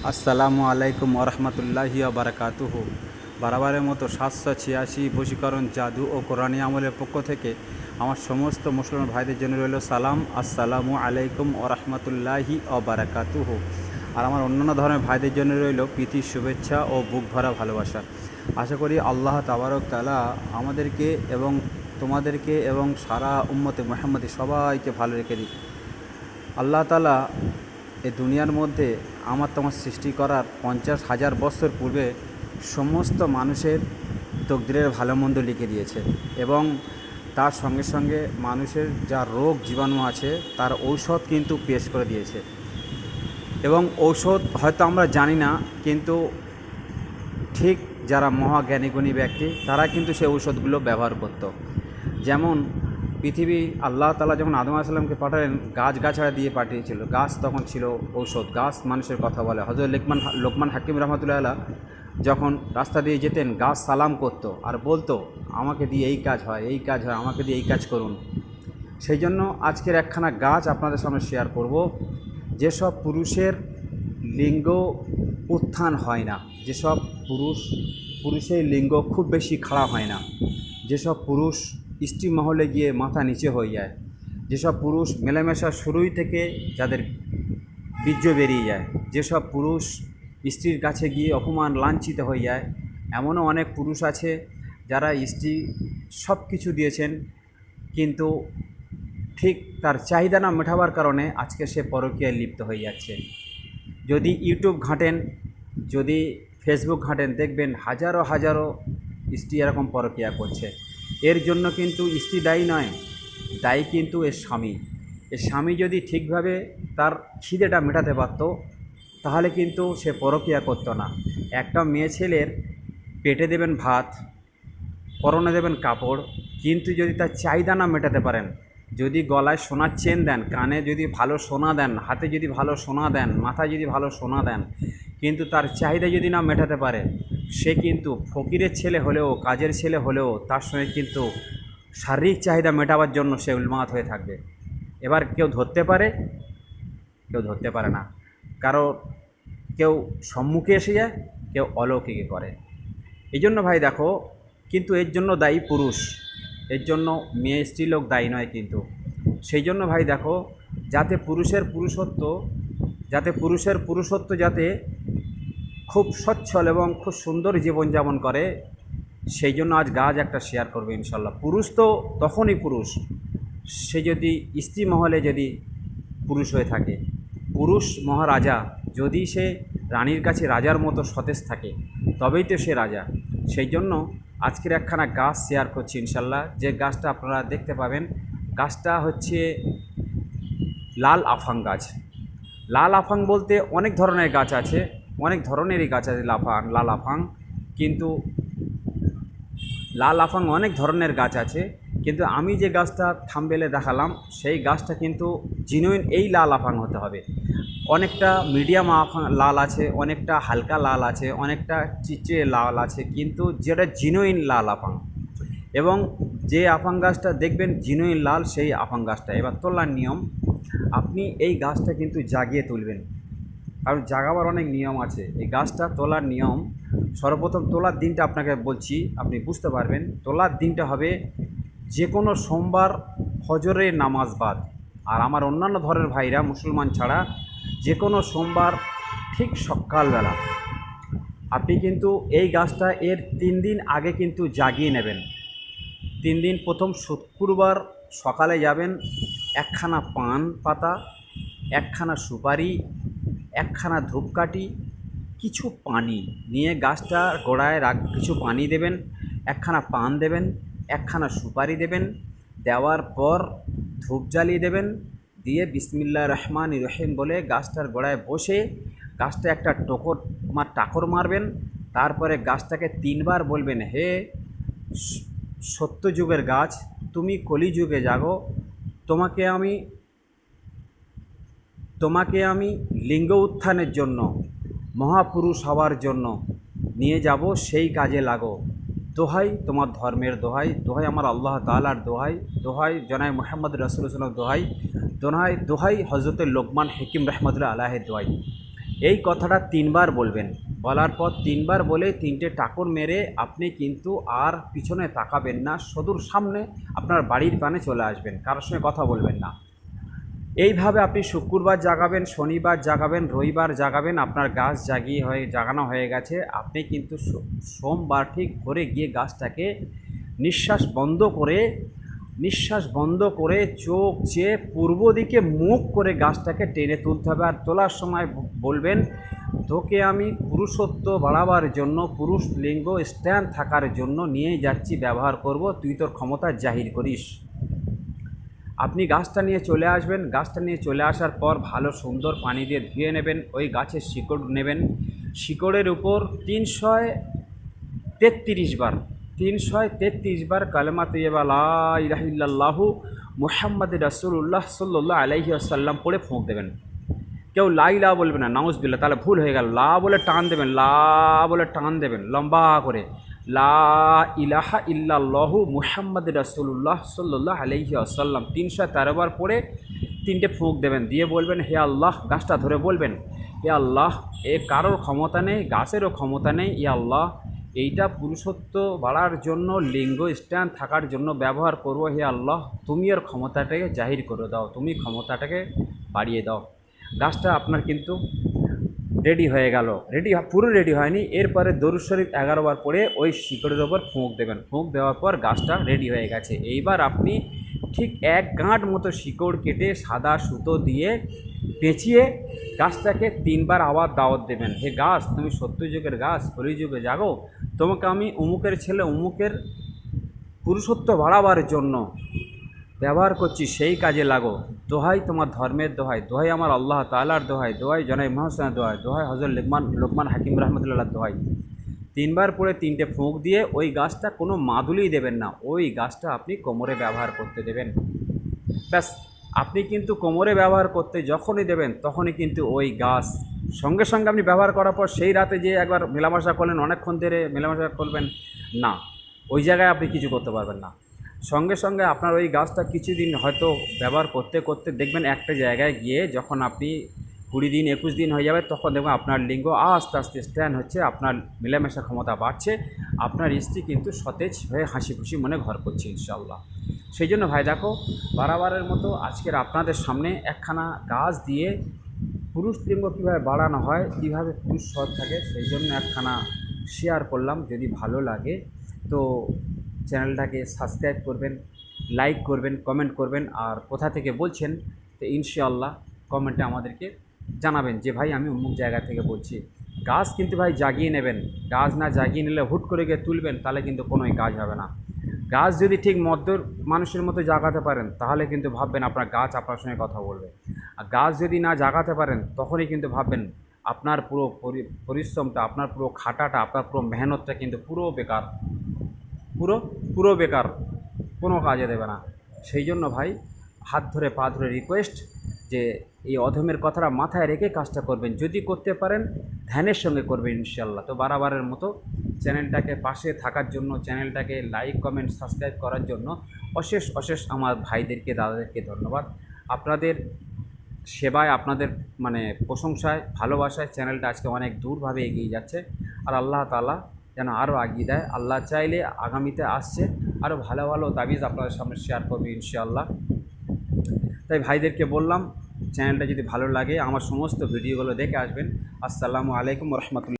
আসসালামু আলাইকুম ওরহমতুল্লাহি বারাকাতুহ বারাবারের মতো সাতশো ছিয়াশি বশীকরণ জাদু ও কোরআনী আমলের পক্ষ থেকে আমার সমস্ত মুসলমান ভাইদের জন্য রইল সালাম। আসসালামু আলাইকুম ওরহমতুল্লাহি বারাকাতুহ আর আমার অন্যান্য ধরনের ভাইদের জন্য রইল প্রীতির শুভেচ্ছা ও বুক ভরা ভালোবাসা। আশা করি আল্লাহ তাবারক তালা আমাদেরকে এবং তোমাদেরকে এবং সারা উম্মতে মোহাম্মদী সবাইকে ভালো রেখে দিক। আল্লাহ তালা এই দুনিয়ার মধ্যে আমার তোমার সৃষ্টি করার পঞ্চাশ হাজার বছর পূর্বে সমস্ত মানুষের তকদিরের ভালো মন্দ লিখে দিয়েছে এবং তার সঙ্গে সঙ্গে মানুষের যা রোগ জীবাণু আছে, তার ঔষধ কিন্তু পেশ করে দিয়েছে। এবং ঔষধ হয়তো আমরা জানি না, কিন্তু ঠিক যারা মহাজ্ঞানীগুণী ব্যক্তি, তারা কিন্তু সেই ঔষধগুলো ব্যবহার করত। যেমন পৃথিবী আল্লাহ তালা যখন আদম আসলামকে পাঠালেন, গাছ গাছাড়া দিয়ে পাঠিয়েছিল। গাছ তখন ছিল ঔষধ। গাছ মানুষের কথা বলে। হজরত লেকমান, লোকমান হাকিম রহমতুল্লাহ যখন রাস্তা দিয়ে যেতেন, গাছ সালাম করত আর বলতো, আমাকে দিয়ে এই কাজ হয়, এই কাজ হয়, আমাকে দিয়ে এই কাজ করুন। সেই জন্য আজকের একখানা গাছ আপনাদের সামনে শেয়ার করব। যেসব পুরুষের লিঙ্গ উত্থান হয় না, যেসব পুরুষ, পুরুষের লিঙ্গ খুব বেশি খাড়া হয় না, যেসব পুরুষ স্ত্রী মহলে গিয়ে মাথা নিচে হয়ে যায়। যেসব পুরুষ মেলামেশা শুরুই থেকে যাদের বীর্য বেরিয়ে যায়, যেসব পুরুষ স্ত্রীর কাছে গিয়ে অপমান লাঞ্ছিত হয়ে যায়, এমনও অনেক পুরুষ আছে যারা স্ত্রী সব কিছু দিয়েছেন, কিন্তু ঠিক তার চাহিদা না মেটাবার কারণে আজকে সে পরকীয়ায় লিপ্ত হয়ে যাচ্ছে। যদি ইউটিউব ঘাঁটেন, যদি ফেসবুক ঘাঁটেন, দেখবেন হাজারো হাজারো স্ত্রী এরকম পরকীয়া করছে। এর জন্য কিন্তু স্ত্রী দায়ী নয়, দায়ী কিন্তু এর স্বামী। এর স্বামী যদি ঠিকভাবে তার খিদেটা মেটাতে পারতো, তাহলে কিন্তু সে পরকীয়া করতো না। একটা মেয়ে ছেলের পেটে দেবেন ভাত, পরনে দেবেন কাপড়, কিন্তু যদি তার চাহিদা না মেটাতে পারেন, যদি গলায় সোনার চেন দেন, কানে যদি ভালো সোনা দেন, হাতে যদি ভালো সোনা দেন, মাথায় যদি ভালো সোনা দেন, কিন্তু তার চাহিদা যদি না মেটাতে পারে সে কিন্তু ফকিরের ছেলে হলেও, কাজের ছেলে হলেও, তার সঙ্গে কিন্তু শারীরিক চাহিদা মেটাবার জন্য সে উন্মাদ হয়ে থাকবে। এবার কেউ ধরতে পারে, কেউ ধরতে পারে না। কারও, কেউ সম্মুখে এসে যায়, কেউ অলৌকিকে করে। এই জন্য ভাই দেখো, কিন্তু এর জন্য দায়ী পুরুষ, এর জন্য মেয়ে স্ত্রীলোক দায়ী নয় কিন্তু। সেই জন্য ভাই দেখো, যাতে পুরুষের পুরুষত্ব, যাতে পুরুষের পুরুষত্ব যাতে খুব সচ্ছল এবং খুব সুন্দর জীবনযাপন করে, সেই জন্য আজ গাছ একটা শেয়ার করবে ইনশাল্লাহ। পুরুষ তো তখনই পুরুষ। সে যদি স্ত্রী মহলে যদি পুরুষ হয়ে থাকে, পুরুষ মহারাজা যদি সে রানীর কাছে রাজার মতো সতেজ থাকে, তবেই তো সে রাজা। সেই জন্য আজকের একখানা গাছ শেয়ার করছি ইনশাল্লাহ। যে গাছটা আপনারা দেখতে পাবেন, গাছটা হচ্ছে লাল আফাং গাছ। লাল আফাং বলতে অনেক ধরনের গাছ আছে। অনেক ধরনেরই গাছ আছে লাফাং লাল আফাং কিন্তু লাল আফাং অনেক ধরনের গাছ আছে। কিন্তু আমি যে গাছটা থামবেলে দেখালাম, সেই গাছটা কিন্তু জিনুইন এই লাল আফাং হতে হবে। অনেকটা মিডিয়াম আফাং লাল আছে, অনেকটা হালকা লাল আছে, অনেকটা চিচড়ে লাল আছে, কিন্তু যেটা জিনুইন লাল আফাং এবং যে আফাং গাছটা দেখবেন জিনুইন লাল, সেই আফাং গাছটা। এবার তোলার নিয়ম, আপনি এই গাছটা কিন্তু জাগিয়ে তুলবেন। কারণ জাগাবার অনেক নিয়ম আছে। এই গাছটা তোলার নিয়ম, সর্বপ্রথম তোলার দিনটা আপনাকে বলছি, আপনি বুঝতে পারবেন। তোলার দিনটা হবে যে কোনো সোমবার ফজরের নামাজ বাদ। আর আমার অন্যান্য ধরনের ভাইরা মুসলমান ছাড়া যে কোনো সোমবার ঠিক সকালবেলা। আপনি কিন্তু এই গাছটা এর তিন দিন আগে কিন্তু জাগিয়ে নেবেন। তিন দিন প্রথম শুক্রবার সকালে যাবেন, একখানা পান পাতা, একখানা সুপারি একখানা ধূপকাঠি, কিছু পানি নিয়ে গাছটার গোড়ায় রাখ, কিছু পানি দেবেন, একখানা পান দেবেন, একখানা সুপারি দেবেন, দেওয়ার পর ধূপ জ্বালিয়ে দেবেন, দিয়ে বিসমিল্লা রহমান রহিম বলে গাছটার গোড়ায় বসে গাছটা একটা টোকর মার টাকর মারবেন, তারপরে গাছটাকে তিনবার বলবেন, হে স- সত্য যুগের গাছ, তুমি কলিযুগে জাগো, তোমাকে আমি তোমাকে আমি লিঙ্গ উত্থানের জন্য, মহাপুরুষ হওয়ার জন্য নিয়ে যাব, সেই কাজে লাগো। দোহাই তোমার ধর্মের দোহাই দোহাই আমার আল্লাহ তালার দোহাই দোহাই জনাই মোহাম্মদ রসুল দোহাই দোহাই দোহাই হজরত লোকমান হেকিম রহমতুল্লাহ আলাহের দোহাই। এই কথাটা তিনবার বলবেন। বলার পর তিনবার বলে তিনটে টাকর মেরে আপনি কিন্তু আর পিছনে তাকাবেন না, সদূর সামনে আপনার বাড়ির পানে চলে আসবেন, কারোর সঙ্গে কথা বলবেন না। এইভাবে আপনি শুক্রবার জাগাবেন, শনিবার জাগাবেন, রবিবার জাগাবেন, আপনার গাছ জাগিয়ে হয়ে, জাগানো হয়ে গেছে। আপনি কিন্তু সোমবার ঠিক ভোরে গিয়ে গাছটাকে নিঃশ্বাস বন্ধ করে, নিঃশ্বাস বন্ধ করে চোখ চেয়ে পূর্ব দিকে মুখ করে গাছটাকে টেনে তুলতে হবে। আর তোলার সময় বলবেন, তোকে আমি পুরুষত্ব বাড়াবার জন্য, পুরুষ লিঙ্গ স্ট্যান্ড থাকার জন্য নিয়ে যাচ্ছি, ব্যবহার করব। তুই তোর ক্ষমতা জাহির করিস। আপনি গাছটা নিয়ে চলে আসবেন। গাছটা নিয়ে চলে আসার পর ভালো সুন্দর পানি দিয়ে ধুয়ে নেবেন। ওই গাছের শিকড় নেবেন। শিকড়ের উপর তিনশো তেত্রিশ বার তিনশো তেত্রিশ বার কালেমা তৈবা মুহাম্মদ রাসুল্লাহ সাল্লাহ আলাইহি আসাল্লাম পড়ে ফোঁক দেবেন। কেউ লাই লা বলবে না নাউজ বিল্লা তাহলে ভুল হয়ে গেল। লা বলে টান দেবেন, লা বলে টান দেবেন, লম্বা করে। লা ইলাহা মুহাম্মদ রাসুল্লাহ সাল্লাহ আলাইহি আসাল্লাম তিনশো তেরো বার পড়ে তিনটে ফুঁক দেবেন। দিয়ে বলবেন, হে আল্লাহ, গাছটা ধরে বলবেন, হে আল্লাহ, এ কারোর ক্ষমতা নেই, গাছেরও ক্ষমতা নেই ই আল্লাহ, এইটা পুরুষত্ব বাড়ার জন্য, লিঙ্গ স্ট্যান্ড থাকার জন্য ব্যবহার করব, হে আল্লাহ, তুমি এর ক্ষমতাটাকে জাহির করে দাও, তুমি ক্ষমতাটাকে বাড়িয়ে দাও। গাছটা আপনার কিন্তু রেডি হয়ে গেল। রেডি পুরো রেডি হয়নি। এরপরে দরুদ শরীফ এগারো বার পরে ওই শিকড়ের ওপর ফুঁক দেবেন। ফুঁক দেওয়ার পর গাছটা রেডি হয়ে গেছে। এইবার আপনি ঠিক এক গাঁট মতো শিকড় কেটে সাদা সুতো দিয়ে পেঁচিয়ে গাছটাকে তিনবার আবার দাওয়াত দেবেন। হে গাছ, তুমি সত্য যুগের গাছ কলিযুগে জাগো। তোমাকে আমি উমুকের ছেলে, উমুকের পুরুষত্ব বাড়াবার জন্য ব্যবহার করছি সেই কাজে লাগো। দোহাই তোমার ধর্মের দোহাই দোহাই আমার আল্লাহ তালার দোহাই দোহাই জনাই মহাসেনের দোহাই দোহাই হজর লোকমান লোকমান হাকিম রহমতুল্লাহ দোহাই। তিনবার পরে তিনটে ফুঁক দিয়ে ওই গাছটা কোনো মাদুলি দেবেন না, ওই গাছটা আপনি কোমরে ব্যবহার করতে দেবেন। ব্যাস, আপনি কিন্তু কোমরে ব্যবহার করতে যখনই দেবেন তখনই কিন্তু ওই গাছ। সঙ্গে সঙ্গে আপনি ব্যবহার করার পর সেই রাতে যে একবার মেলামেশা করলেন, অনেকক্ষণ ধরে মেলামেশা করবেন, না, ওই জায়গায় আপনি কিছু করতে পারবেন না। সঙ্গে সঙ্গে আপনার ওই গাছটা কিছুদিন হয়তো ব্যবহার করতে করতে দেখবেন একটা জায়গায় গিয়ে যখন আপনি কুড়ি দিন, একুশ দিন হয়ে যাবে, তখন দেখবেন আপনার লিঙ্গ আস্তে আস্তে স্ট্যান্ড হচ্ছে, আপনার মেলামেশার ক্ষমতা বাড়ছে, আপনার স্ত্রী কিন্তু সতেজ হয়ে হাসি খুশি মনে ঘর করছে ইনশাল্লাহ সেই জন্য ভাই দেখো, বারাবারের মতো আজকের আপনাদের সামনে একখানা গাছ দিয়ে পুরুষ লিঙ্গ কীভাবে বাড়ানো হয়, কীভাবে পুরুষ সৎ থাকে, সেই জন্য একখানা শেয়ার করলাম যদি ভালো লাগে। তো চ্যানেলটাকে সাবস্ক্রাইব করবেন, লাইক করবেন, কমেন্ট করবেন আর কোথা থেকে বলছেন, তো ইনশাআল্লাহ কমেন্টে আমাদেরকে জানাবেন যে, ভাই, আমি অমুক জায়গা থেকে বলছি। গাছ কিন্তু ভাই জাগিয়ে নেবেন। গাছ না জাগিয়ে নিলে হুট করে গিয়ে তুলবেন, তাহলে কিন্তু কোনোই কাজ হবে না। গাছ যদি ঠিক মধ্য মানুষের মতো জাগাতে পারেন, তাহলে কিন্তু ভাববেন আপনার গাছ আপনার সঙ্গে কথা বলবে। আর গাছ যদি না জাগাতে পারেন, তখনই কিন্তু ভাববেন আপনার পরি- পরিশ্রমটা, আপনার পুরো খাটাটা, আপনার পুরো মেহনতটা কিন্তু পুরো বেকার। পুরো পুরো বেকার, কোনো কাজে দেবে না। সেই জন্য ভাই, হাত ধরে, পা ধরে রিকোয়েস্ট যে এই অধমের কথাটা মাথায় রেখে কাজটা করবেন। যদি করতে পারেন, ধ্যানের সঙ্গে করবেন ইনশাল্লাহ তো বারাবারের মতো চ্যানেলটাকে পাশে থাকার জন্য, চ্যানেলটাকে লাইক কমেন্ট সাবস্ক্রাইব করার জন্য অশেষ অশেষ আমার ভাইদেরকে, দাদাদেরকে ধন্যবাদ। আপনাদের সেবায়, আপনাদের মানে প্রশংসায়, ভালোবাসায় চ্যানেলটা আজকে অনেক দূরভাবে এগিয়ে যাচ্ছে। আর আল্লাহ তালা যেন আরও আগিয়ে দেয়। আল্লাহ চাইলে আগামীতে আসছে। আরও ভালো ভালো তাবিজ আপনাদের সামনে শেয়ার করবে ইনশাআল্লাহ। তাই ভাইদেরকে বললাম চ্যানেলটা যদি ভালো লাগে, আমার সমস্ত ভিডিওগুলো দেখে আসবেন। আসসালামু আলাইকুম রহমতুল্লাহ।